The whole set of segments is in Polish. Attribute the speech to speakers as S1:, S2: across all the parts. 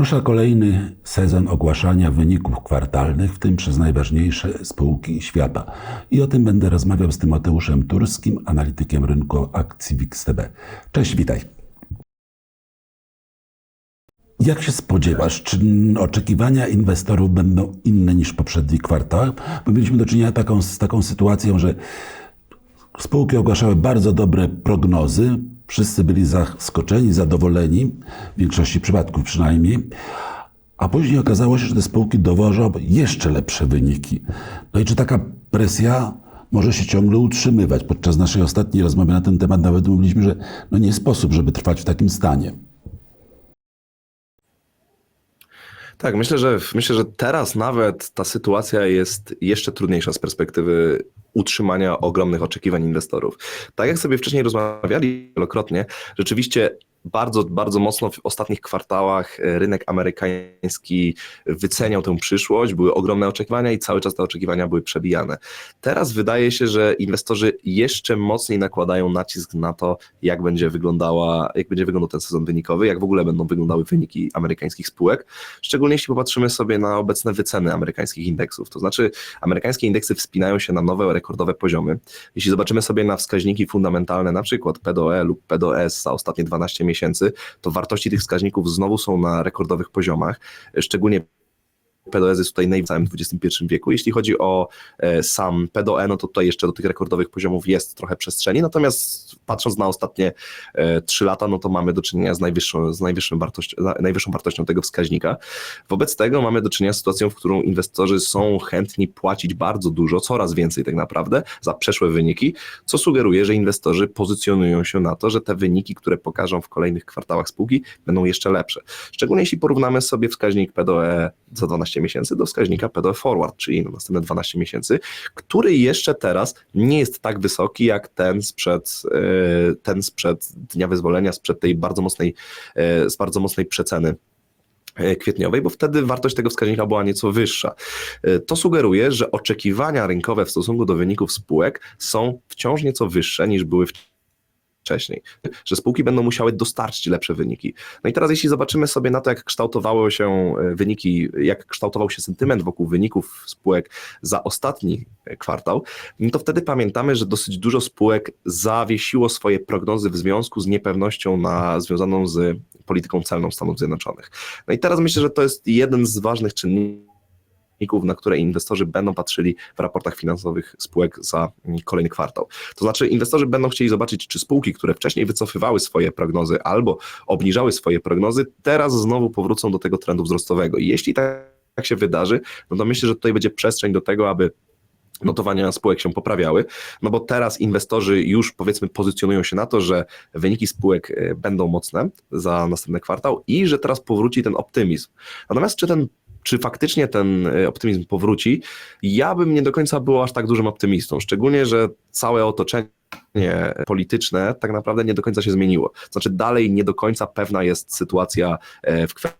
S1: Rusza kolejny sezon ogłaszania wyników kwartalnych, w tym przez najważniejsze spółki świata. I o tym będę rozmawiał z Tymoteuszem Turskim, analitykiem rynku akcji WIX-TB. Cześć, witaj. Jak się spodziewasz, czy oczekiwania inwestorów będą inne niż w poprzednich kwartałach? Bo mieliśmy do czynienia taką, z taką sytuacją, że spółki ogłaszały bardzo dobre prognozy, wszyscy byli zaskoczeni, zadowoleni, w większości przypadków przynajmniej, a później okazało się, że te spółki dowożą jeszcze lepsze wyniki. No i czy taka presja może się ciągle utrzymywać? Podczas naszej ostatniej rozmowy na ten temat nawet mówiliśmy, że no nie sposób, żeby trwać w takim stanie.
S2: Tak, myślę, że myślę, że teraz nawet ta sytuacja jest jeszcze trudniejsza z perspektywy utrzymania ogromnych oczekiwań inwestorów. Tak jak sobie wcześniej rozmawiali wielokrotnie, rzeczywiście bardzo, bardzo mocno w ostatnich kwartałach e, rynek amerykański wyceniał tę przyszłość, były ogromne oczekiwania i cały czas te oczekiwania były przebijane. Teraz wydaje się, że inwestorzy jeszcze mocniej nakładają nacisk na to, jak będzie wyglądała, jak będzie wyglądał ten sezon wynikowy, jak w ogóle będą wyglądały wyniki amerykańskich spółek, szczególnie jeśli popatrzymy sobie na obecne wyceny amerykańskich indeksów. To znaczy, amerykańskie indeksy wspinają się na nowe rekordowe poziomy. Jeśli zobaczymy sobie na wskaźniki fundamentalne, na przykład PDOE lub PDOS za ostatnie 12 miesięcy, to wartości tych wskaźników znowu są na rekordowych poziomach, szczególnie PDOS jest tutaj najwyższy w XXI wieku. Jeśli chodzi o e, sam PDOE, no to tutaj jeszcze do tych rekordowych poziomów jest trochę przestrzeni, natomiast patrząc na ostatnie e, 3 lata, no to mamy do czynienia z najwyższą, z najwyższą, wartość, najwyższą wartością tego wskaźnika. Wobec tego mamy do czynienia z sytuacją, w którą inwestorzy są chętni płacić bardzo dużo, coraz więcej tak naprawdę, za przeszłe wyniki, co sugeruje, że inwestorzy pozycjonują się na to, że te wyniki, które pokażą w kolejnych kwartałach spółki, będą jeszcze lepsze. Szczególnie jeśli porównamy sobie wskaźnik PDOE za 12 miesięcy do wskaźnika PDOE Forward, czyli na następne 12 miesięcy, który jeszcze teraz nie jest tak wysoki jak ten sprzed, e, ten sprzed dnia wyzwolenia, sprzed tej bardzo mocnej, e, z bardzo mocnej przeceny e, kwietniowej, bo wtedy wartość tego wskaźnika była nieco wyższa. To sugeruje, że oczekiwania rynkowe w stosunku do wyników spółek są wciąż nieco wyższe niż były wcześniej, że spółki będą musiały dostarczyć lepsze wyniki. No i teraz jeśli zobaczymy sobie na to, jak kształtowały się wyniki, jak kształtował się sentyment wokół wyników spółek za ostatni kwartał, no to wtedy pamiętamy, że dosyć dużo spółek zawiesiło swoje prognozy w związku z niepewnością na, związaną z polityką celną Stanów Zjednoczonych. No i teraz myślę, że to jest jeden z ważnych czynników, na które inwestorzy będą patrzyli w raportach finansowych spółek za kolejny kwartał. To znaczy, inwestorzy będą chcieli zobaczyć, czy spółki, które wcześniej wycofywały swoje prognozy albo obniżały swoje prognozy, teraz znowu powrócą do tego trendu wzrostowego. I jeśli tak się wydarzy, no to myślę, że tutaj będzie przestrzeń do tego, aby notowania spółek się poprawiały, no bo teraz inwestorzy już powiedzmy pozycjonują się na to, że wyniki spółek e, będą mocne za następny kwartał i że teraz powróci ten optymizm. Natomiast czy ten czy faktycznie ten e, optymizm powróci, ja bym nie do końca był aż tak dużym optymistą, szczególnie, że całe otoczenie polityczne tak naprawdę nie do końca się zmieniło. Znaczy dalej nie do końca pewna jest sytuacja e, w kwestii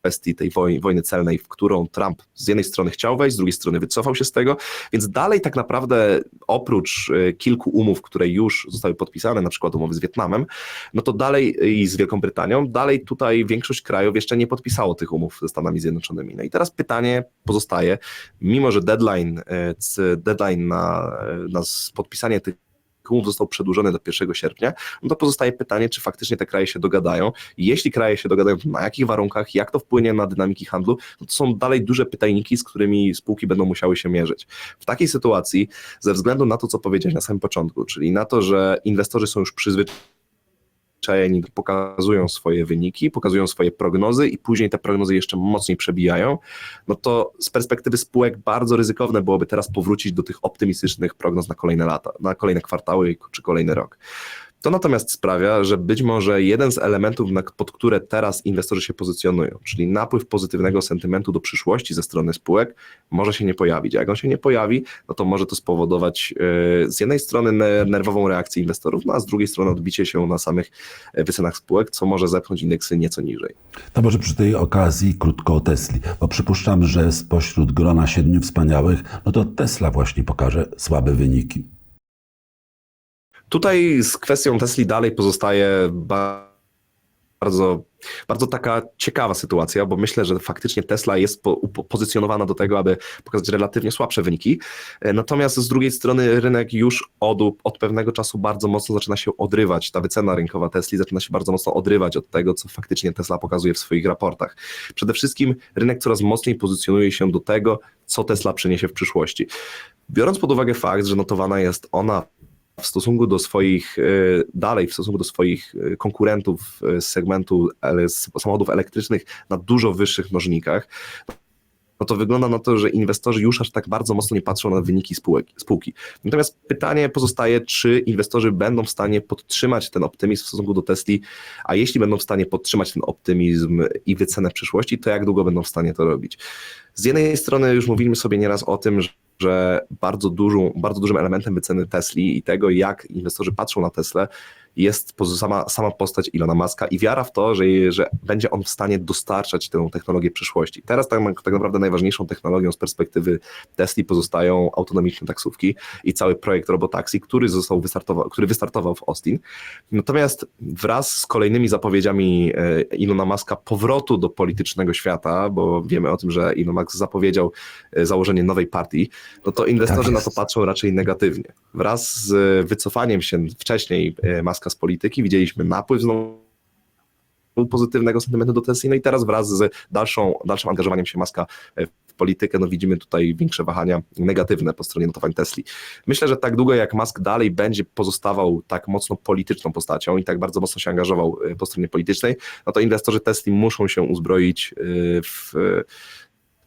S2: kwestii tej wojny celnej, w którą Trump z jednej strony chciał wejść, z drugiej strony wycofał się z tego, więc dalej tak naprawdę oprócz e, kilku umów, które już zostały podpisane, na przykład umowy z Wietnamem, no to dalej i z Wielką Brytanią, dalej tutaj większość krajów jeszcze nie podpisało tych umów ze Stanami Zjednoczonymi. No i teraz pytanie pozostaje, mimo że deadline, e, deadline na, e, na podpisanie tych umów został przedłużony do 1 sierpnia, no to pozostaje pytanie, czy faktycznie te kraje się dogadają. Jeśli kraje się dogadają, na jakich warunkach, jak to wpłynie na dynamiki handlu, no to są dalej duże pytajniki, z którymi spółki będą musiały się mierzyć. W takiej sytuacji, ze względu na to, co powiedziałeś na samym początku, czyli na to, że inwestorzy są już przyzwyczajeni przyzwyczajeni, pokazują swoje wyniki, pokazują swoje prognozy i później te prognozy jeszcze mocniej przebijają, no to z perspektywy spółek bardzo ryzykowne byłoby teraz powrócić do tych optymistycznych prognoz na kolejne lata, na kolejne kwartały czy kolejny rok. To natomiast sprawia, że być może jeden z elementów, pod które teraz inwestorzy się pozycjonują, czyli napływ pozytywnego sentymentu do przyszłości ze strony spółek, może się nie pojawić. Jak on się nie pojawi, no to może to spowodować yy, z jednej strony nerwową reakcję inwestorów, no a z drugiej strony odbicie się na samych yy, wycenach spółek, co może zepchnąć indeksy nieco niżej.
S1: To może przy tej okazji krótko o Tesli, bo przypuszczam, że spośród grona siedmiu wspaniałych, no to Tesla właśnie pokaże słabe wyniki.
S2: Tutaj z kwestią Tesli dalej pozostaje bardzo bardzo taka ciekawa sytuacja, bo myślę, że faktycznie Tesla jest po, pozycjonowana do tego, aby pokazać relatywnie słabsze wyniki. E, Natomiast z drugiej strony rynek już od, od pewnego czasu bardzo mocno zaczyna się odrywać. Ta wycena rynkowa Tesli zaczyna się bardzo mocno odrywać od tego, co faktycznie Tesla pokazuje w swoich raportach. Przede wszystkim rynek coraz mocniej pozycjonuje się do tego, co Tesla przyniesie w przyszłości. Biorąc pod uwagę fakt, że notowana jest ona w stosunku do swoich, e, dalej w stosunku do swoich e, konkurentów e, z segmentu samochodów elektrycznych na dużo wyższych mnożnikach, no to wygląda na to, że inwestorzy już aż tak bardzo mocno nie patrzą na wyniki spółek, spółki. Natomiast pytanie pozostaje, czy inwestorzy będą w stanie podtrzymać ten optymizm w stosunku do Tesli, a jeśli będą w stanie podtrzymać ten optymizm i wycenę przyszłości, to jak długo będą w stanie to robić? Z jednej strony już mówiliśmy sobie nieraz o tym, że że bardzo, dużą, bardzo dużym elementem wyceny Tesli i tego, jak inwestorzy patrzą na Teslę, jest sama, sama postać Ilona Maska i wiara w to, że, że będzie on w stanie dostarczać tę technologię przyszłości. Teraz tak, tak naprawdę najważniejszą technologią z perspektywy Tesli pozostają autonomiczne taksówki i cały projekt Robotaxi, który, został wystartował, który wystartował w Austin. Natomiast wraz z kolejnymi zapowiedziami e, Ilona Maska powrotu do politycznego świata, bo wiemy o tym, że Elon Musk zapowiedział e, założenie nowej partii, no to inwestorzy
S1: Tak
S2: na to patrzą raczej negatywnie. Wraz z wycofaniem się wcześniej e, Z polityki widzieliśmy napływ znowu pozytywnego sentymentu do Tesli, no i teraz wraz z dalszą, dalszym angażowaniem się Maska w politykę, no widzimy tutaj większe wahania negatywne po stronie notowań Tesli. Myślę, że tak długo jak Musk dalej będzie pozostawał tak mocno polityczną postacią i tak bardzo mocno się angażował e, po stronie politycznej, no to inwestorzy Tesli muszą się uzbroić e, w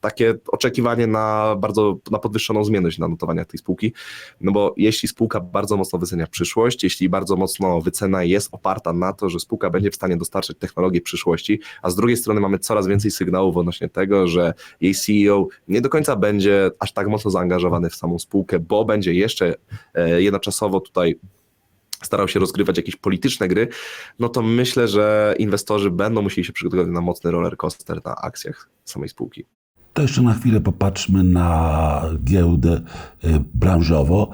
S2: takie oczekiwanie na bardzo na podwyższoną zmienność na notowaniach tej spółki, no bo jeśli spółka bardzo mocno wycenia przyszłość, jeśli bardzo mocno wycena jest oparta na to, że spółka będzie w stanie dostarczyć technologię przyszłości, a z drugiej strony mamy coraz więcej sygnałów odnośnie tego, że jej CEO nie do końca będzie aż tak mocno zaangażowany w samą spółkę, bo będzie jeszcze e, jednoczasowo tutaj starał się rozgrywać jakieś polityczne gry, no to myślę, że inwestorzy będą musieli się przygotować na mocny roller coaster na akcjach samej spółki.
S1: To jeszcze na chwilę popatrzmy na giełdę y, branżowo.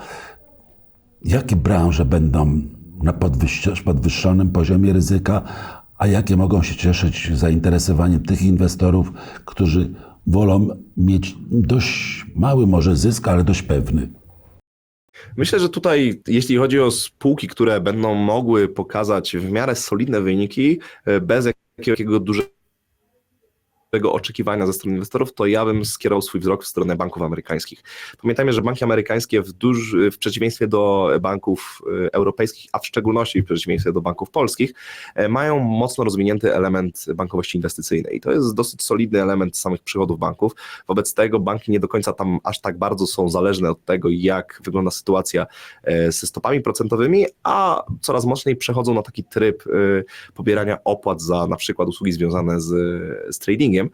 S1: Jakie branże będą na podwyższ- podwyższonym poziomie ryzyka, a jakie mogą się cieszyć zainteresowaniem tych inwestorów, którzy wolą mieć dość mały może zysk, ale dość pewny?
S2: Myślę, że tutaj, jeśli chodzi o spółki, które będą mogły pokazać w miarę solidne wyniki, e, bez jakiego dużego oczekiwania ze strony inwestorów, to ja bym skierował swój wzrok w stronę banków amerykańskich. Pamiętajmy, że banki amerykańskie w, duż, w przeciwieństwie do banków e, europejskich, a w szczególności w przeciwieństwie do banków polskich, e, mają mocno rozwinięty element bankowości inwestycyjnej. To jest dosyć solidny element samych przychodów banków. Wobec tego banki nie do końca tam aż tak bardzo są zależne od tego, jak wygląda sytuacja e, ze stopami procentowymi, a coraz mocniej przechodzą na taki tryb pobierania opłat za na przykład usługi związane z, z tradingiem.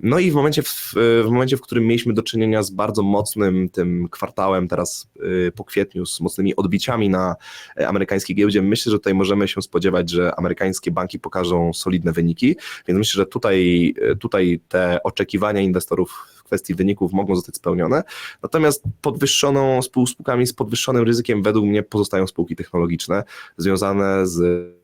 S2: No i w momencie, w, w momencie, w którym mieliśmy do czynienia z bardzo mocnym tym kwartałem teraz y, po kwietniu, z mocnymi odbiciami na e, amerykańskiej giełdzie, myślę, że tutaj możemy się spodziewać, że amerykańskie banki pokażą solidne wyniki, więc myślę, że tutaj, e, tutaj te oczekiwania inwestorów w kwestii wyników mogą zostać spełnione. Natomiast podwyższoną spół- spółkami z podwyższonym ryzykiem według mnie pozostają spółki technologiczne związane z y,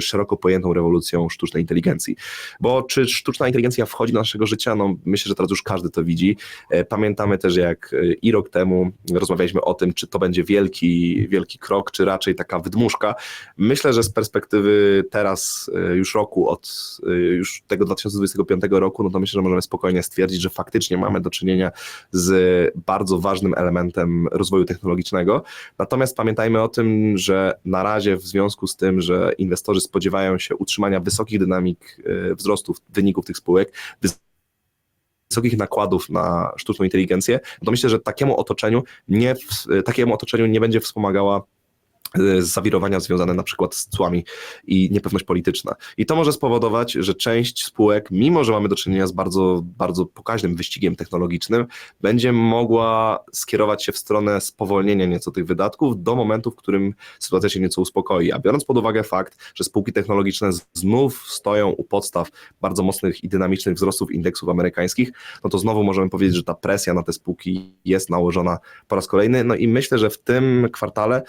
S2: szeroko pojętą rewolucją sztucznej inteligencji. Bo czy sztuczna inteligencja wchodzi do naszego życia? No myślę, że teraz już każdy to widzi. E, Pamiętamy też, jak e, i rok temu rozmawialiśmy o tym, czy to będzie wielki, wielki krok, czy raczej taka wydmuszka. Myślę, że z perspektywy teraz e, już roku, od już tego 2025 roku, no to myślę, że możemy spokojnie stwierdzić, że faktycznie mamy do czynienia z bardzo ważnym elementem rozwoju technologicznego. Natomiast pamiętajmy o tym, że na razie w związku z tym, że inwestorzy spodziewają się utrzymania wysokich dynamik e, wzrostów wyników tych spółek, wys- wysokich nakładów na sztuczną inteligencję, to myślę, że takiemu otoczeniu nie, takiemu otoczeniu nie będzie wspomagała zawirowania związane na przykład z cłami i niepewność polityczna. I to może spowodować, że część spółek, mimo że mamy do czynienia z bardzo, bardzo pokaźnym wyścigiem technologicznym, będzie mogła skierować się w stronę spowolnienia nieco tych wydatków do momentu, w którym sytuacja się nieco uspokoi. A biorąc pod uwagę fakt, że spółki technologiczne znów stoją u podstaw bardzo mocnych i dynamicznych wzrostów indeksów amerykańskich, no to znowu możemy powiedzieć, że ta presja na te spółki jest nałożona po raz kolejny. No i myślę, że w tym kwartale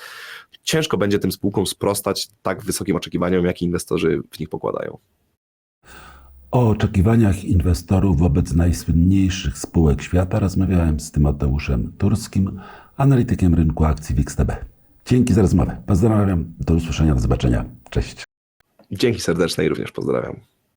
S2: ciężko będzie tym spółkom sprostać tak wysokim oczekiwaniom, jakie inwestorzy w nich pokładają.
S1: O oczekiwaniach inwestorów wobec najsłynniejszych spółek świata rozmawiałem z Tymoteuszem Turskim, analitykiem rynku akcji w XTB. Dzięki za rozmowę. Pozdrawiam. Do usłyszenia, do zobaczenia. Cześć.
S2: Dzięki serdeczne i również pozdrawiam.